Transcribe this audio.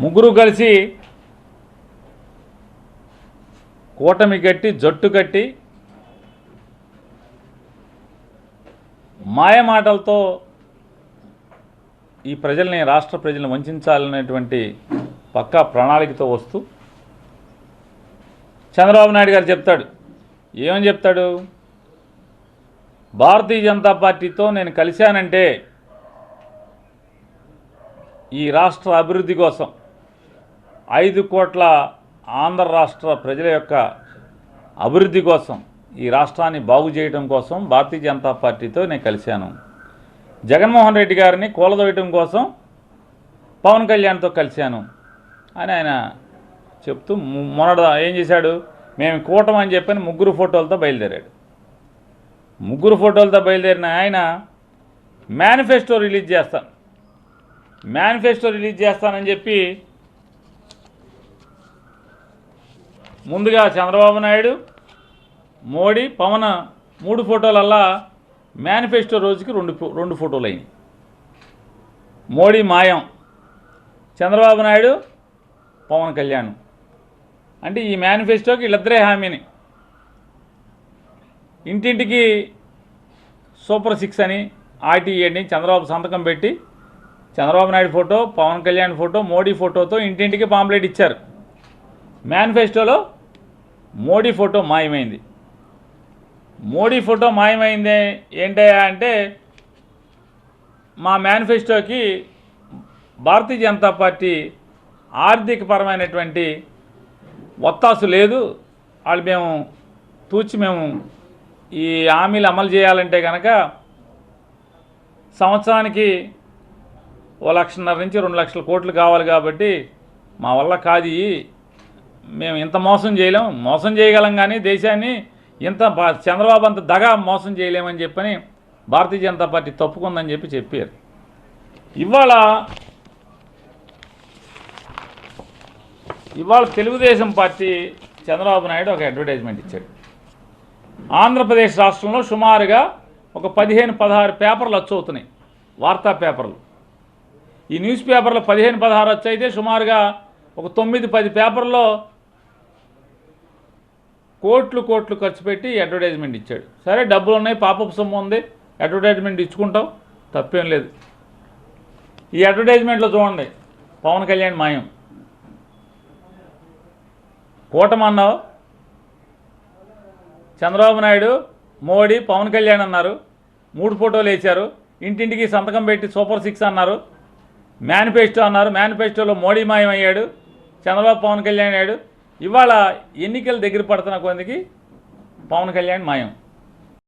ముగ్గురు కలిసి కూటమి కట్టి జట్టు కట్టి మాయ మాటలతో ఈ ప్రజల్ని రాష్ట్ర ప్రజల్ని వంచాలనేటువంటి పక్కా ప్రణాళికతో వస్తూ చంద్రబాబు నాయుడు గారు చెప్తాడు. ఏమని చెప్తాడు? భారతీయ జనతా పార్టీతో నేను కలిశానంటే ఈ రాష్ట్ర అభివృద్ధి కోసం ఐదు కోట్ల ఆంధ్ర రాష్ట్ర ప్రజల యొక్క అభివృద్ధి కోసం ఈ రాష్ట్రాన్ని బాగు చేయడం కోసం భారతీయ జనతా పార్టీతో నేను కలిశాను. జగన్మోహన్ రెడ్డి గారిని కూలదోయటం కోసం పవన్ కళ్యాణ్తో కలిశాను. అని ఆయన చెప్తూ మొన్నడ ఏం చేశాడు? మేము కూటం అని చెప్పని ముగ్గురు ఫోటోలతో బయలుదేరాడు. ముగ్గురు ఫోటోలతో బయలుదేరిన ఆయన మేనిఫెస్టో రిలీజ్ చేస్తాను. మేనిఫెస్టో రిలీజ్ చేస్తానని చెప్పి ముందుగా చంద్రబాబు నాయుడు మోడీ పవన్ మూడు ఫోటోలల్లా మేనిఫెస్టో రోజుకి రెండు ఫో- రెండు ఫోటోలు అయినాయి మోడీ మాయం చంద్రబాబు నాయుడు పవన్ కళ్యాణ్. అంటే ఈ మేనిఫెస్టోకి వీళ్ళిద్దరే హామీని. ఇంటింటికి సూపర్ సిక్స్ అని ఆర్టీఈ అని చంద్రబాబు సంతకం పెట్టి చంద్రబాబు నాయుడు ఫోటో పవన్ కళ్యాణ్ ఫోటో మోడీ ఫోటోతో ఇంటింటికి పాంప్లెట్ ఇచ్చారు. మేనిఫెస్టోలో మోడీ ఫోటో మాయమైంది. మోడీ ఫోటో మాయమైంది ఏంటయ్యా అంటే మా మేనిఫెస్టోకి భారతీయ జనతా పార్టీ ఆర్థికపరమైనటువంటి ఒత్తాసు లేదు. వాళ్ళు మేము తూచి మేము ఈ హామీలు అమలు చేయాలంటే కనుక సంవత్సరానికి ఓ లక్షన్నర నుంచి రెండు లక్షల కోట్లు కావాలి కాబట్టి మా వల్ల కాదు మేము ఇంత మోసం చేయలేం. మోసం చేయగలం కానీ దేశాన్ని ఇంత చంద్రబాబు అంత దగా మోసం చేయలేమని చెప్పని భారతీయ జనతా పార్టీ తప్పుకుందని చెప్పి చెప్పారు. ఇవాళ ఇవాళ తెలుగుదేశం పార్టీ చంద్రబాబు నాయుడు ఒక అడ్వర్టైజ్మెంట్ ఇచ్చాడు. ఆంధ్రప్రదేశ్ రాష్ట్రంలో సుమారుగా ఒక పదిహేను పదహారు పేపర్లు వచ్చవుతున్నాయి వార్తా పేపర్లు. ఈ న్యూస్ పేపర్లో పదిహేను పదహారు వచ్చి అయితే సుమారుగా ఒక తొమ్మిది పది పేపర్లో కోట్లు కోట్లు ఖర్చు పెట్టి అడ్వర్టైజ్మెంట్ ఇచ్చాడు. సరే డబ్బులు ఉన్నాయి పాపపు సొమ్ము ఉంది అడ్వర్టైజ్మెంట్ ఇచ్చుకుంటాం తప్పేం లేదు. ఈ అడ్వర్టైజ్మెంట్లో చూడండి పవన్ కళ్యాణ్ మాయం. కూటమన్నావు చంద్రబాబు నాయుడు మోడీ పవన్ కళ్యాణ్ అన్నారు. మూడు ఫోటోలు వేశారు. ఇంటింటికి సంతకం పెట్టి సూపర్ సిక్స్ అన్నారు. మేనిఫెస్టో అన్నారు. మేనిఫెస్టోలో మోడీ మాయం అయ్యాడు. చంద్రబాబు పవన్ కళ్యాణ్ అయ్యాడు. ఇవాళ ఎన్నికలు దగ్గర పడుతున్న కొందికి పవన్ కళ్యాణ్ మాయం.